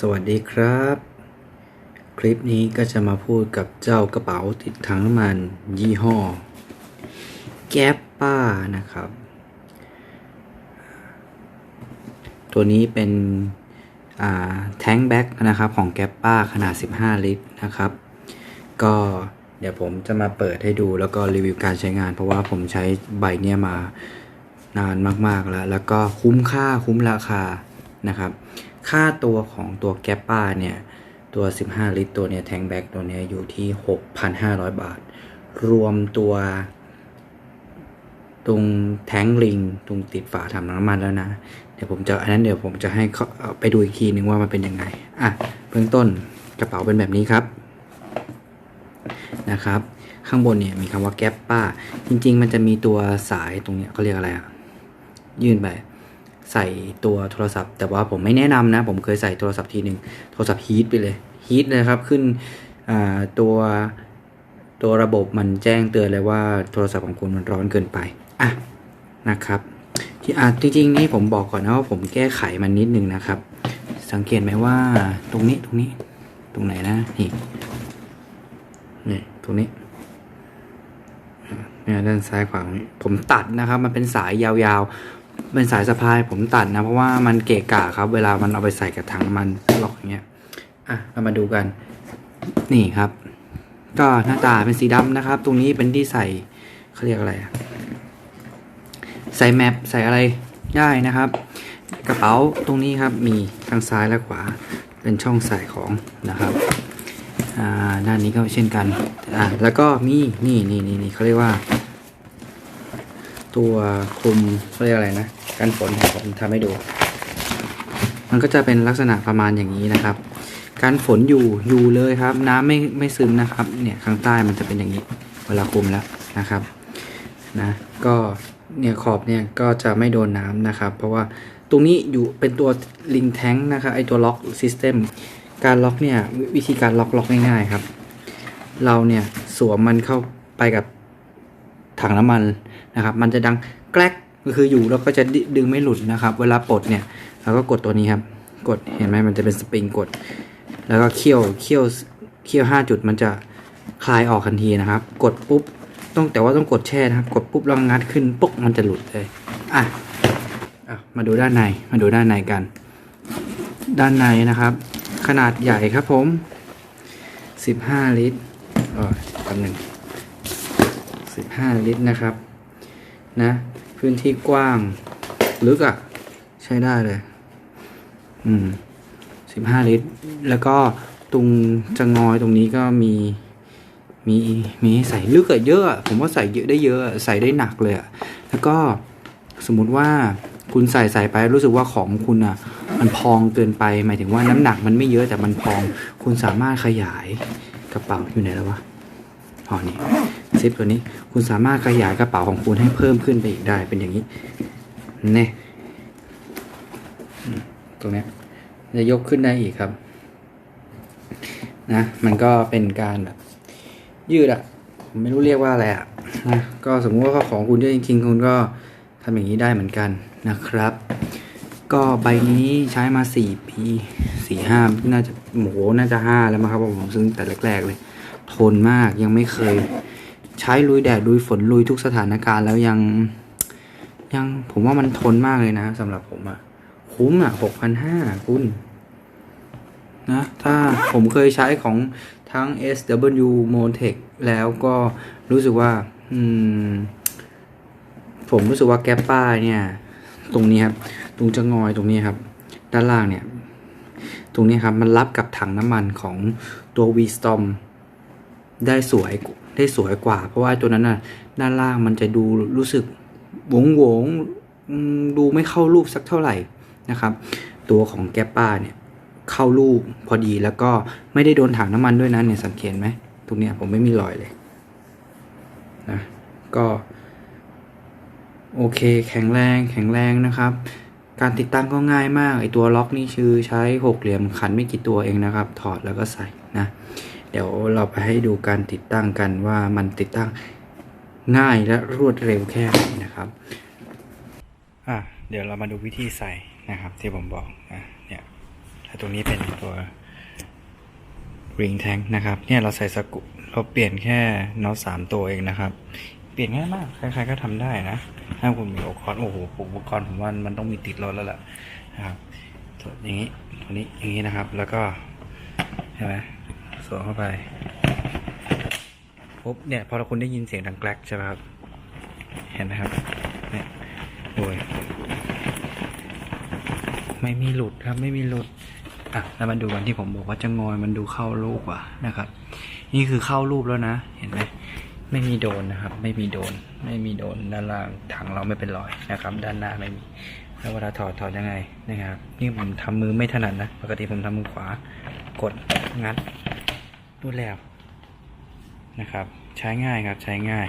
สวัสดีครับ คลิปนี้ก็จะมาพูดกับเจ้ากระเป๋าติดถังน้ำมัน ยี่ห้อ แก๊ปป้านะครับ ตัวนี้เป็นแทงแบ็กนะครับ ของแก๊ปป้าขนาด 15 ลิตรนะครับ ก็เดี๋ยวผมจะมาเปิดให้ดูแล้วก็รีวิวการใช้งาน เพราะว่าผมใช้ใบเนี้ยมานานมาก ๆ แล้ว แล้วก็คุ้มค่าคุ้มราคานะครับ ค่าตัวของตัวแกปป้าเนี่ย ตัว 15 ลิตรตัวเนี้ยแทงแบ็กตัวเนี้ยอยู่ที่ 6,500 บาท รวมตัว ตรงแทงลิง ตรงติดฝาถังน้ำมันแล้วนะ เดี๋ยวผมจะอันนั้นเดี๋ยวผมจะให้เขาไปดูอีกทีนึงว่ามันเป็นยังไง อะเบื้องต้นกระเป๋าเป็นแบบนี้ครับนะครับ ข้างบนเนี่ยมีคำว่าแก๊ปป้า จริง ๆ มันจะมีตัวสายตรงเนี้ยเขาเรียกอะไรอะยื่นไป ใส่ตัวโทรศัพท์ แต่ว่าผมไม่แนะนำนะ ผมเคยใส่โทรศัพท์ทีหนึ่งโทรศัพท์ฮีทไปเลยฮีทเลยครับขึ้นตัวตัวระบบมันแจ้งเตือนเลยว่าโทรศัพท์ของคุณมันร้อนเกินไปอะนะครับที่อะจริงๆนี่ผมบอกก่อนนะว่าผมแก้ไขมันนิดนึงนะครับ สังเกตไหมว่าตรงนี้ตรงนี้ ตรงไหนนะนี่นี่ตรงนี้เนี่ยด้านซ้ายขวาผมตัดนะครับ มันเป็นสายยาวๆ เป็นสายสะพายผมตัดนะ เพราะว่ามันเกะกะครับ เวลามันเอาไปใส่กับถังมันล็อกอย่างเงี้ยอะเรามาดูกัน นี่ครับ ก็หน้าตาเป็นสีดำนะครับ ตรงนี้เป็นที่ใส่เขาเรียกอะไรใส่แมปใส่อะไรได้นะครับ กระเป๋าตรงนี้ครับมีทางซ้ายและขวาเป็นช่องใส่ของนะครับอ่าด้านนี้ก็เช่นกันอ่าแล้วก็มีนี่นี่นี่นี่เขาเรียกว่า ตัวคลุมเรียกอะไรนะกันฝนผมทำให้ดู มันก็จะเป็นลักษณะประมาณอย่างนี้นะครับ การฝนอยู่อยู่เลยครับ น้ำไม่ไม่ซึมนะครับ เนี่ยข้างใต้มันจะเป็นอย่างนี้ เวลาคลุมแล้วนะครับนะก็เนี่ยขอบเนี่ยก็จะไม่โดนน้ำนะครับ เพราะว่าตรงนี้อยู่เป็นตัวลิงแทงนะครับไอตัวล็อกซิสเต็มการล็อกเนี่ยวิธีการล็อกล็อกง่ายๆครับ เราเนี่ยสวมมันเข้าไปกับ ถังน้ำมันนะครับ มันจะดังแกลกก็คืออยู่แล้วก็จะดึงไม่หลุดนะครับ เวลาปลดเนี่ยเราก็กดตัวนี้ครับ กดเห็นไหมมันจะเป็นสปริงกด แล้วก็เคี่ยวเคี่ยวเคี่ยวห้าจุดมันจะคลายออกทันทีนะครับ กดปุ๊บต้องแต่ว่าต้องกดแช่นะครับ กดปุ๊บแล้วงัดขึ้นปุ๊บมันจะหลุดเลยอะอะมาดูด้านในมาดูด้านในกัน ด้านในนะครับ ขนาดใหญ่ครับผม 15 ลิตรอ๋อแป๊บหนึง 15 ลิตรนะครับ นะ พื้นที่กว้าง ลึกอะ่ะ ใช้ได้เลย อืม 15 ลิตร แล้วก็ตรงจะงอยตรงนี้ก็มีมีมีใส่ลึกอะเยอะอะ ผมว่าใส่เยอะได้เยอะ ใส่ได้หนักเลยอะแล้วก็สมมุติว่าคุณใส่ใส่ไปรู้สึกว่าของคุณอะมันพองเกินไป หมายถึงว่าน้ำหนักมันไม่เยอะแต่มันพอง คุณสามารถขยายกระเป๋าอยู่ไหนแล้ววะ อ๋อนี่ซิปตัวนี้คุณสามารถขยายกระเป๋าของคุณให้เพิ่มขึ้นไปอีกได้เป็นอย่างนี้เนี่ยตรงนี้จะยกขึ้นได้อีกครับ นะ มันก็เป็นการแบบ ยืดอะผมไม่รู้เรียกว่าอะไรอะนะก็สมมติว่าของคุณเยอะจริงๆ คุณก็ทำอย่างนี้ได้เหมือนกันนะครับ ก็ใบนี้ใช้มาสี่ปีสี่ห้าน่าจะโหน่าจะห้าแล้วมั้งครับผมซึ่งแต่แรกๆเลย ทนมากยังไม่เคย ใช้ลุยแดดลุยฝนลุยทุกสถานการณ์แล้วยัง ยังผมว่ามันทนมากเลยนะสำหรับผมอะคุ้มอะหกพันห้าคุณนะถ้าผมเคยใช้ของทั้ง SW Montech แล้วก็รู้สึกว่า อืม ผมรู้สึกว่าแกปป้าเนี่ย ตรงนี้ครับ ตรงจะงอยตรงนี้ครับ ด้านล่างเนี่ย ตรงนี้ครับ มันรับกับถังน้ำมันของตัว V-Storm ได้สวยได้สวยกว่า เพราะว่าตัวนั้นน่ะด้านล่างมันจะดูรู้สึกหวงหวงดูไม่เข้ารูปสักเท่าไหร่นะครับ ตัวของแกป้าเนี่ยเข้าลูกพอดีแล้วก็ไม่ได้โดนถังน้ำมันด้วยนะเนี่ยสังเกตไหมตรงเนี้ยผมไม่มีรอยเลยนะก็โอเคแข็งแรงแข็งแรงนะครับ การติดตั้งก็ง่ายมากไอตัวล็อกนี่คือใช้หกเหลี่ยมขันไม่กี่ตัวเองนะครับ ถอดแล้วก็ใส่นะ เดี๋ยวเราไปให้ดูการติดตั้งกันว่ามันติดตั้งง่ายและรวดเร็วแค่ไหนนะครับอะเดี๋ยวเรามาดูวิธีใส่นะครับ ที่ผมบอกนะเนี่ยถ้าตรงนี้เป็นตัว ring tank นะครับเนี่ยเราใส่สกรูเราเปลี่ยนแค่น็อตสามตัวเองนะครับ เปลี่ยนง่ายมากใครๆก็ทำได้นะถ้าคุณมีอุปกรณ์โอ้โหอุปกรณ์ผมว่ามันต้องมีติดรถแล้วล่ะนะครับตัวอย่างนี้ตัวนี้อย่างนี้นะครับแล้วก็ใช่ไหม สวมเข้าไปปุ๊บเนี่ย พอเราคุณได้ยินเสียงดังแกลกใช่ไหมครับ เห็นไหมครับ เนี่ยโอ้ยไม่มีหลุดครับไม่มีหลุดอะแล้วมาดูกันที่ผมบอกว่าจะงอยมันดูเข้ารูปว่ะนะครับ นี่คือเข้ารูปแล้วนะ เห็นไหมไม่มีโดนนะครับ ไม่มีโดน ไม่มีโดนด้านล่างถังเราไม่เป็นรอยนะครับ ด้านหน้าไม่มีแล้วเวลาถอดถอดยังไงนะครับ นี่ผมทำมือไม่ถนัดนะ ปกติผมทำมือขวา กดงัด รูดแล้วนะครับ ใช้ง่ายครับใช้ง่าย